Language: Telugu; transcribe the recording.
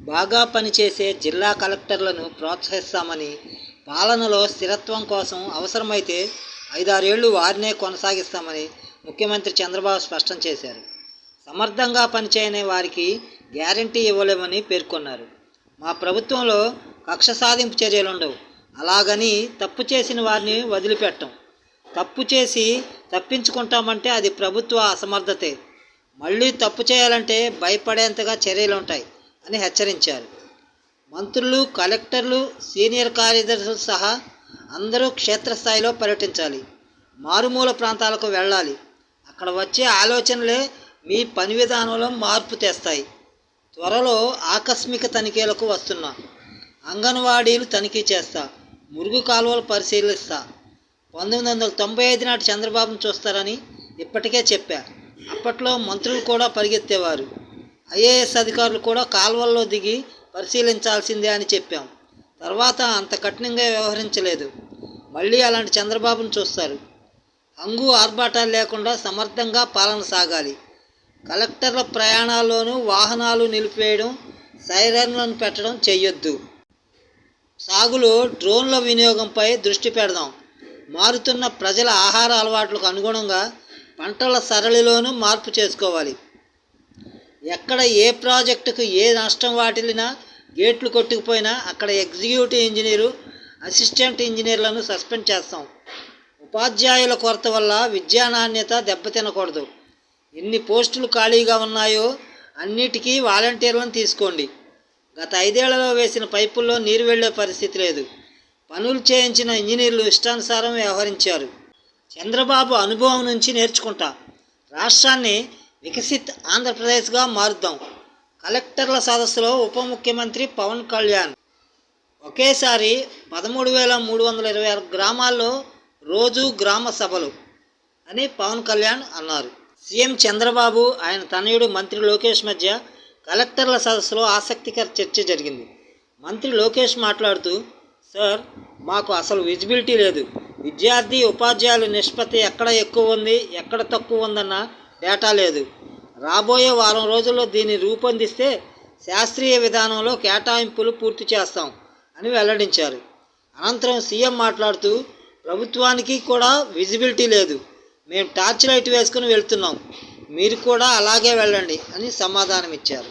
బాగా పనిచేసే జిల్లా కలెక్టర్లను ప్రోత్సహిస్తామని పాలనలో స్థిరత్వం కోసం అవసరమైతే ఐదారేళ్ళు వారినే కొనసాగిస్తామని ముఖ్యమంత్రి చంద్రబాబు స్పష్టం చేశారు. సమర్థంగా పనిచేయని వారికి గ్యారంటీ ఇవ్వలేమని పేర్కొన్నారు. మా ప్రభుత్వంలో కక్ష సాధింపు చర్యలు ఉండవు అలాగని తప్పు చేసిన వారిని వదిలిపెట్టం. తప్పు చేసి తప్పించుకుంటామంటే అది ప్రభుత్వ అసమర్థతే. మళ్ళీ తప్పు చేయాలంటే భయపడేంతగా చర్యలు ఉంటాయి అని హెచ్చరించారు. మంత్రులు కలెక్టర్లు సీనియర్ కార్యదర్శులు సహా అందరూ క్షేత్రస్థాయిలో పర్యటించాలి. మారుమూల ప్రాంతాలకు వెళ్ళాలి. అక్కడ వచ్చే ఆలోచనలే మీ పని విధానంలో మార్పు తెస్తాయి. త్వరలో ఆకస్మిక తనిఖీలకు వస్తున్నా. అంగన్వాడీలు తనిఖీ చేస్తా. మురుగు కాలువలు పరిశీలిస్తా. పంతొమ్మిది వందల తొంభై ఐదు నాటి చంద్రబాబును చూస్తారని ఇప్పటికే చెప్పా. అప్పట్లో మంత్రులు కూడా పరిగెత్తేవారు. ఐఏఎస్ అధికారులు కూడా కాల్వల్లో దిగి పరిశీలించాల్సిందే అని చెప్పాం. తర్వాత అంత కఠినంగా వ్యవహరించలేదు. మళ్ళీ అలాంటి చంద్రబాబును చూస్తారు. హంగు ఆర్భాటాలు లేకుండా సమర్థంగా పాలన సాగాలి. కలెక్టర్ల ప్రయాణాల్లోనూ వాహనాలు నిలిపివేయడం సైరన్లను పెట్టడం చెయ్యొద్దు. సాగులో డ్రోన్ల వినియోగంపై దృష్టి పెడదాం. మారుతున్న ప్రజల ఆహార అలవాట్లకు అనుగుణంగా పంటల సరళిలోనూ మార్పు చేసుకోవాలి. ఎక్కడ ఏ ప్రాజెక్టుకు ఏ నష్టం వాటిల్లినా గేట్లు కొట్టుకుపోయినా అక్కడ ఎగ్జిక్యూటివ్ ఇంజనీరు అసిస్టెంట్ ఇంజనీర్లను సస్పెండ్ చేస్తాం. ఉపాధ్యాయుల కొరత వల్ల విద్యా నాణ్యత దెబ్బతినకూడదు. ఎన్ని పోస్టులు ఖాళీగా ఉన్నాయో అన్నిటికీ వాలంటీర్లను తీసుకోండి. గత ఐదేళ్ళలో వేసిన పైపుల్లో నీరు వెళ్ళే పరిస్థితి లేదు. పనులు చేయించిన ఇంజనీర్లు ఇష్టానుసారం వ్యవహరించారు. చంద్రబాబు అనుభవం నుంచి నేర్చుకుంటా. రాష్ట్రాన్ని వికసిత్ ఆంధ్రప్రదేశ్గా మారుద్దాం. కలెక్టర్ల సదస్సులో ఉప ముఖ్యమంత్రి పవన్ కళ్యాణ్. ఒకేసారి పదమూడు వేల మూడు వందల ఇరవై ఆరు గ్రామాల్లో రోజు గ్రామ సభలు అని పవన్ కళ్యాణ్ అన్నారు. సీఎం చంద్రబాబు ఆయన తనయుడు మంత్రి లోకేష్ మధ్య కలెక్టర్ల సదస్సులో ఆసక్తికర చర్చ జరిగింది. మంత్రి లోకేష్ మాట్లాడుతూ సార్ మాకు అసలు విజిబిలిటీ లేదు. విద్యార్థి ఉపాధ్యాయుల నిష్పత్తి ఎక్కడ ఎక్కువ ఉంది ఎక్కడ తక్కువ ఉందన్న తేటా లేదు. రాబోయే వారం రోజుల్లో దీన్ని రూపొందిస్తే శాస్త్రీయ విధానంలో కేటాయింపులు పూర్తి చేస్తాం అని వెల్లడించారు. అనంతరం సీఎం మాట్లాడుతూ ప్రభుత్వానికి కూడా విజిబిలిటీ లేదు. మేము టార్చ్ లైట్ వేసుకుని వెళ్తున్నాం. మీరు కూడా అలాగే వెళ్ళండి అని సమాధానం ఇచ్చారు